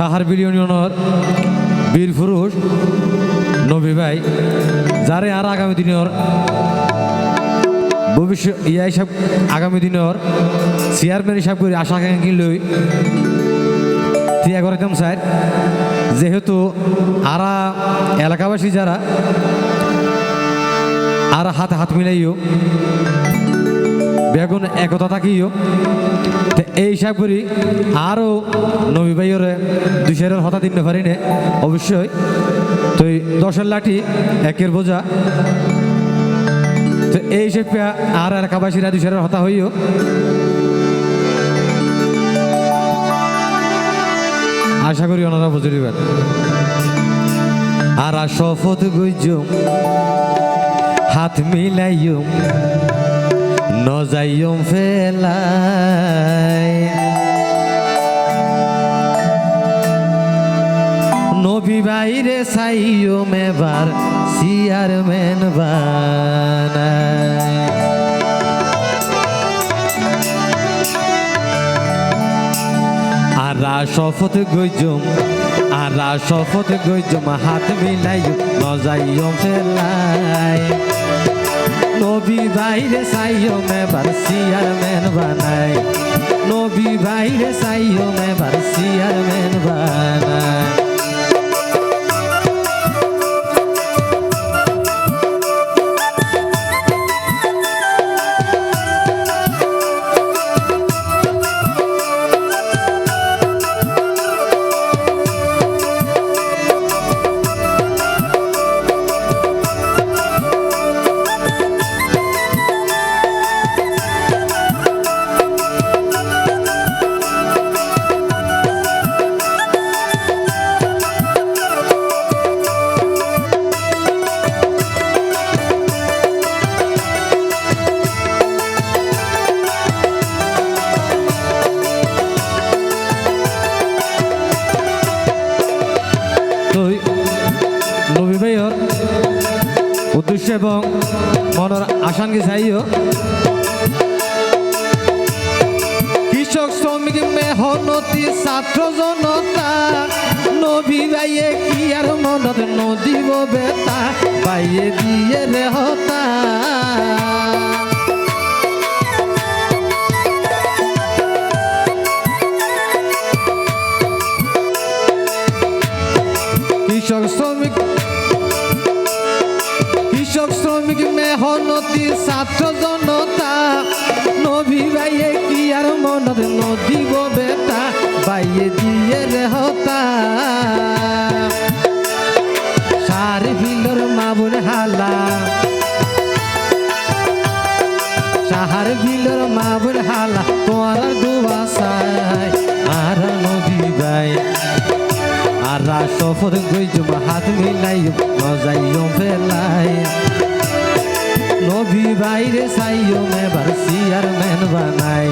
সাহার বিলিয়নিয়নের বীর পুরুষ নবী ভাই, যারে আর আগামী দিনের ভবিষ্যৎ ইয়া হিসাব আগামী দিনের চেয়ারম্যান হিসাব করে আশা আকাঙ্ক্ষী লই তিয়া করতাম স্যার। যেহেতু আরা এলাকাবাসী যারা আর হাতে হাত মিলাইও বেগুন একতা থাকিও। এই হিসাব করি আরও নবী ভাইয়ের দুশের হতা দিন পারি নে। অবশ্যই। তো দশের লাঠি একের বোঝা। তো এই হিসেবে আর এলাকাবাসীরা দুশের হতা হইও। আশা করি ওনারা বুঝে দিবেন। আর শপথ গইজম, হাত মিলাইম নজাইম ফেলাই। নবী বাইরে সাইয়ম এবার চেয়ারম্যান বানায়। আরা শপথ গইজম, আরা শপথ গইজম, হাত মিলাই নজাইম ফেলাই। নবী বাইরে মে এবার মেন বানাই। নবী বাইরে মে এবার মেন বানাই। আশাঙ্কি চাইও কৃষক শ্রমিক মেহনতি, ছাত্র জনতা, নবী বাইয়ে কি আর মনত নদীব বেতা? বাইয়ে দিয়ে রেহতা মেহনতি ছাত্র জনতা। নবী বাইয়ে কি আর মনত? নদীব বেতা, বাইয়ে দিয়ে রেহতা। সার বিলর মাবুর হালা। সাহার বিলর মাবুর হালা, তোমার দুয়া সাই আর নদী বাই আর শপথ গইজুম, হাত মিলাইম, মজাইম ফেলাই নবী বাইরে সাইয়ম এবার মেন বানাই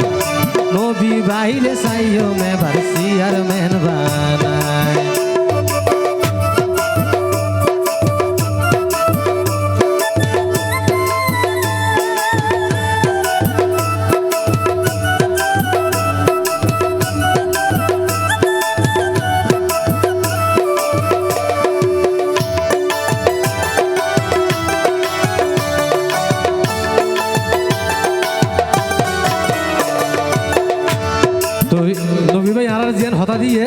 নবী বাইরে সাইয়ম এবার মেন বানাই আর দিয়ে।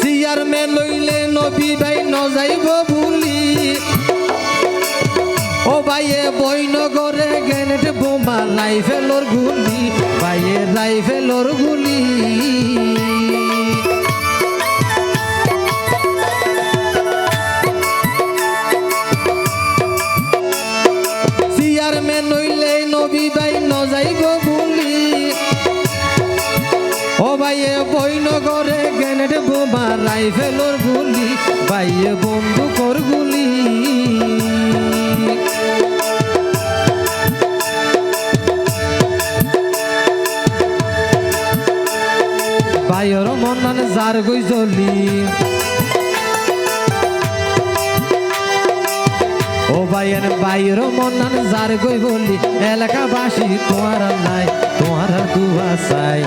সিয়ার মে লইলে নবী ভাই নজাইব ভুলি। ও ভাইয়ে বৈনগরে গ্রেনেড বোমা রাইফেলর গুলি ভাইয়ে রাইফেলর গুলি। গ্রেনেড বোমা রাইফেলর গুলি ভাইয়ে বন্দুকর গুলি। ভাইয়ের মন যার গই জ্বলি ও ভাইয়ের বাইর মনান যার গই বলি এলাকাবাসী তোমার নাই, তোমার দুয়া চাই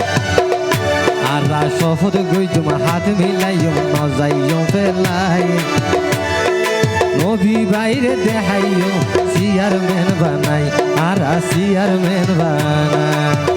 শপথ গইতুম হাত মিলাইম নজাইম ফেলাই। নবী বাইরে দেখাইও সিয়ার মেন বানাই, আর সিয়ার মেন বানাই।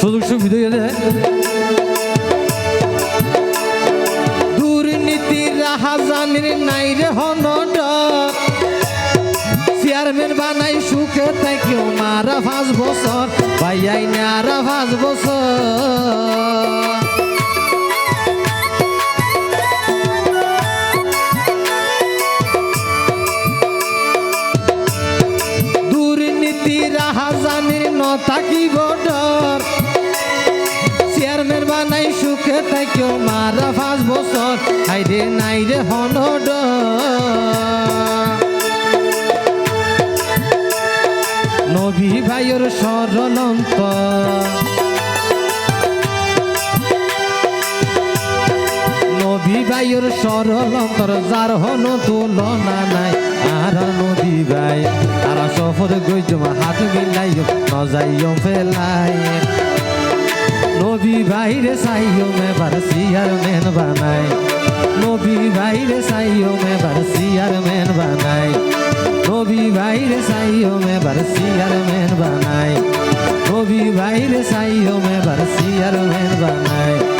সুযোগ সুবিধা হলে দুর্নীতির রাহাজানির নাই রে হনড চেয়ারম্যান বানাই সুখে থাকেও মারা পাঁচ বছর ভাইয়াই নারা পাঁচ বছর। দুর্নীতি থাকিব থাকেও মারা পাঁচ বছর। হাইরে নাই রে হন নবী ভাইয়ের সরলন্ত নবী ভাইয়ের সরল অন্তর যার হন তুলনা নাই। আর নবী ভাই, তারা সফর গইজম হাত মিলাইও, নজাইও ফেলাই নবী বাইরে সাইও মে বারসি আর মেন বানাই। নবী বাইরে সাইও মে বারসি আর মেন বানাই। নবী বাইরে সাইও মে বারসি আর মেন বানাই। নবী বাইরে সাইও মে বারসি আর মেন বানাই।